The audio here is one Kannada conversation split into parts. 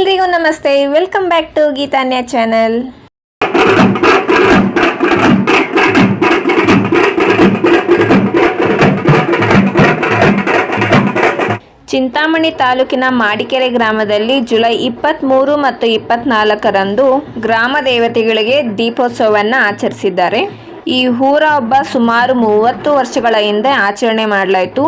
ಎಲ್ರಿಗೂ ನಮಸ್ತೆ. Welcome back to Geetanya channel Chintamani ತಾಲೂಕಿನ ಮಾಡಿಕೆರೆ ಗ್ರಾಮದಲ್ಲಿ ಜುಲೈ ಇಪ್ಪತ್ತ್ಮೂರು ಮತ್ತು ಇಪ್ಪತ್ನಾಲ್ಕರಂದು ಗ್ರಾಮ ದೇವತೆಗಳಿಗೆ ದೀಪೋತ್ಸವವನ್ನು ಆಚರಿಸಿದ್ದಾರೆ. ಈ ಊರ ಹಬ್ಬ ಸುಮಾರು ಮೂವತ್ತು ವರ್ಷಗಳ ಹಿಂದೆ ಆಚರಣೆ ಮಾಡಲಾಯಿತು.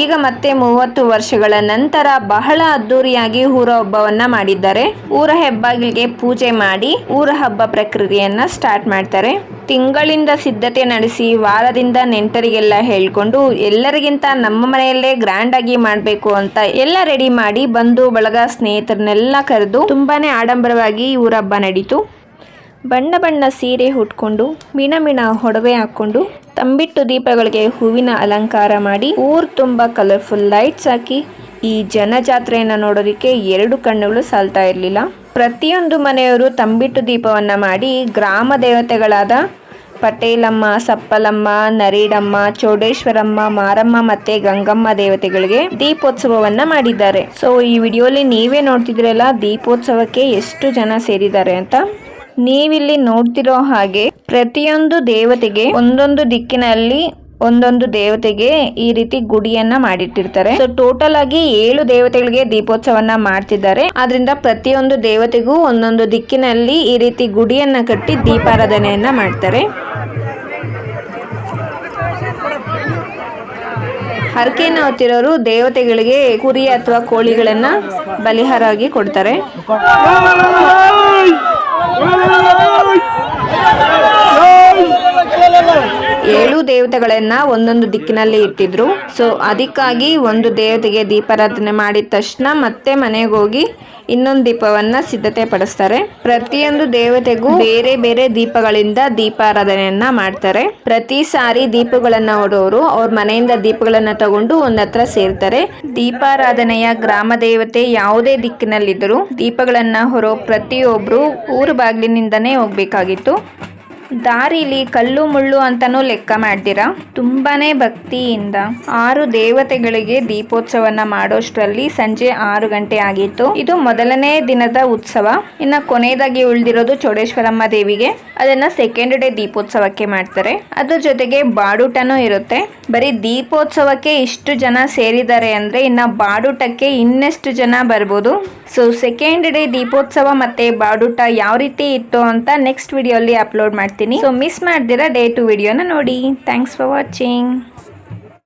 ಈಗ ಮತ್ತೆ ಮೂವತ್ತು ವರ್ಷಗಳ ನಂತರ ಬಹಳ ಅದ್ದೂರಿಯಾಗಿ ಊರ ಹಬ್ಬವನ್ನು ಮಾಡಿದ್ದಾರೆ. ಊರ ಹೆಬ್ಬಾಗಿಲಿಗೆ ಪೂಜೆ ಮಾಡಿ ಊರ ಹಬ್ಬ ಪ್ರಕ್ರಿಯೆಯನ್ನು ಸ್ಟಾರ್ಟ್ ಮಾಡ್ತಾರೆ. ತಿಂಗಳಿಂದ ಸಿದ್ಧತೆ ನಡೆಸಿ ವಾರದಿಂದ ನೆಂಟರಿಗೆಲ್ಲ ಹೇಳ್ಕೊಂಡು ಎಲ್ಲರಿಗಿಂತ ನಮ್ಮ ಮನೆಯಲ್ಲೇ ಗ್ರ್ಯಾಂಡ್ ಆಗಿ ಮಾಡಬೇಕು ಅಂತ ಎಲ್ಲ ರೆಡಿ ಮಾಡಿ ಬಂಧು ಬಳಗ ಸ್ನೇಹಿತರನ್ನೆಲ್ಲ ಕರೆದು ತುಂಬಾನೇ ಆಡಂಬರವಾಗಿ ಊರ ಹಬ್ಬ ನಡೀತು. ಬಣ್ಣ ಬಣ್ಣ ಸೀರೆ ಉಟ್ಕೊಂಡು ಮಿಣ ಮಿಣ ಒಡವೆ ಹಾಕೊಂಡು ತಂಬಿಟ್ಟು ದೀಪಗಳಿಗೆ ಹೂವಿನ ಅಲಂಕಾರ ಮಾಡಿ, ಊರ್ ತುಂಬ ಕಲರ್ಫುಲ್ ಲೈಟ್ಸ್ ಹಾಕಿ, ಈ ಜನಜಾತ್ರೆಯನ್ನು ನೋಡೋದಕ್ಕೆ ಎರಡು ಕಣ್ಣುಗಳು ಸಾಲ್ತಾ ಇರಲಿಲ್ಲ. ಪ್ರತಿಯೊಂದು ಮನೆಯವರು ತಂಬಿಟ್ಟು ದೀಪವನ್ನು ಮಾಡಿ, ಗ್ರಾಮ ದೇವತೆಗಳಾದ ಪಟೇಲಮ್ಮ, ಸಪ್ಪಲಮ್ಮ, ನರೀಡಮ್ಮ, ಚೌಡೇಶ್ವರಮ್ಮ, ಮಾರಮ್ಮ ಮತ್ತೆ ಗಂಗಮ್ಮ ದೇವತೆಗಳಿಗೆ ದೀಪೋತ್ಸವವನ್ನ ಮಾಡಿದ್ದಾರೆ. ಸೊ ಈ ವಿಡಿಯೋಲಿ ನೀವೇ ನೋಡ್ತಿದ್ರಲ್ಲ, ದೀಪೋತ್ಸವಕ್ಕೆ ಎಷ್ಟು ಜನ ಸೇರಿದ್ದಾರೆ ಅಂತ? ನೀವಿಲ್ಲಿ ನೋಡ್ತಿರೋ ಹಾಗೆ ಪ್ರತಿಯೊಂದು ದೇವತೆಗೆ ಒಂದೊಂದು ದಿಕ್ಕಿನಲ್ಲಿ ಒಂದೊಂದು ದೇವತೆಗೆ ಈ ರೀತಿ ಗುಡಿಯನ್ನ ಮಾಡಿಟ್ಟಿರ್ತಾರೆ. ಸೊ ಟೋಟಲ್ ಆಗಿ ಏಳು ದೇವತೆಗಳಿಗೆ ದೀಪೋತ್ಸವನ್ನ ಮಾಡ್ತಿದ್ದಾರೆ. ಆದ್ರಿಂದ ಪ್ರತಿಯೊಂದು ದೇವತೆಗೂ ಒಂದೊಂದು ದಿಕ್ಕಿನಲ್ಲಿ ಈ ರೀತಿ ಗುಡಿಯನ್ನ ಕಟ್ಟಿ ದೀಪಾರಾಧನೆಯನ್ನ ಮಾಡ್ತಾರೆ. ಹರಕೆಯನ್ನು ಹೊತ್ತಿರೋರು ದೇವತೆಗಳಿಗೆ ಕುರಿ ಅಥವಾ ಕೋಳಿಗಳನ್ನ ಬಲಿಹಾರವಾಗಿ ಕೊಡ್ತಾರೆ. ಏಳು ದೇವತೆಗಳನ್ನ ಒಂದೊಂದು ದಿಕ್ಕಿನಲ್ಲಿ ಇಟ್ಟಿದ್ರು. ಸೊ ಅದಕ್ಕಾಗಿ ಒಂದು ದೇವತೆಗೆ ದೀಪಾರಾಧನೆ ಮಾಡಿದ ತಕ್ಷಣ ಮತ್ತೆ ಮನೆಗೆ ಹೋಗಿ ಇನ್ನೊಂದು ದೀಪವನ್ನ ಸಿದ್ಧತೆ ಪಡಿಸ್ತಾರೆ ಪ್ರತಿಯೊಂದು ದೇವತೆಗೂ ಬೇರೆ ಬೇರೆ ದೀಪಗಳಿಂದ ದೀಪಾರಾಧನೆಯನ್ನ ಮಾಡ್ತಾರೆ. ಪ್ರತಿ ಸಾರಿ ದೀಪಗಳನ್ನ ಹೊಡೋರು ಅವ್ರ ಮನೆಯಿಂದ ದೀಪಗಳನ್ನ ತಗೊಂಡು ಒಂದ್ ಹತ್ರ ಸೇರ್ತಾರೆ. ದೀಪಾರಾಧನೆಯ ಗ್ರಾಮ ದೇವತೆ ಯಾವುದೇ ದಿಕ್ಕಿನಲ್ಲಿದ್ದರೂ ದೀಪಗಳನ್ನ ಹೊರೋ ಪ್ರತಿಯೊಬ್ರು ಊರು ಬಾಗಿಲಿನಿಂದನೇ ಹೋಗ್ಬೇಕಾಗಿತ್ತು. ದಾರಿಲಿ ಕಲ್ಲು ಮುಳ್ಳು ಅಂತಾನೂ ಲೆಕ್ಕ ಮಾಡ್ದಿರಾ ತುಂಬಾನೇ ಭಕ್ತಿಯಿಂದ. ಆರು ದೇವತೆಗಳಿಗೆ ದೀಪೋತ್ಸವನ ಮಾಡೋಷ್ಟರಲ್ಲಿ ಸಂಜೆ ಆರು ಗಂಟೆ ಆಗಿತ್ತು. ಇದು ಮೊದಲನೇ ದಿನದ ಉತ್ಸವ. ಇನ್ನ ಕೊನೆಯದಾಗಿ ಉಳಿದಿರೋದು ಚೌಡೇಶ್ವರಮ್ಮ ದೇವಿಗೆ. ಅದನ್ನ ಸೆಕೆಂಡ್ ಡೇ ದೀಪೋತ್ಸವಕ್ಕೆ ಮಾಡ್ತಾರೆ. ಅದ್ರ ಜೊತೆಗೆ ಬಾಡೂಟನೂ ಇರುತ್ತೆ. ಬರೀ ದೀಪೋತ್ಸವಕ್ಕೆ ಇಷ್ಟು ಜನ ಸೇರಿದ್ದಾರೆ ಅಂದ್ರೆ ಇನ್ನ ಬಾಡೂಟಕ್ಕೆ ಇನ್ನೆಷ್ಟು ಜನ ಬರ್ಬೋದು? ಸೊ ಸೆಕೆಂಡ್ ಡೇ ದೀಪೋತ್ಸವ ಮತ್ತೆ ಬಾಡೂಟ ಯಾವ ರೀತಿ ಇತ್ತು ಅಂತ ನೆಕ್ಸ್ಟ್ ವಿಡಿಯೋಲಿ ಅಪ್ಲೋಡ್ ಮಾಡ್ತೀನಿ. ಸೊ ಮಿಸ್ ಮಾಡ್ದಿರ ಡೇ ಟು ವಿಡಿಯೋನ ನೋಡಿ. Thanks for watching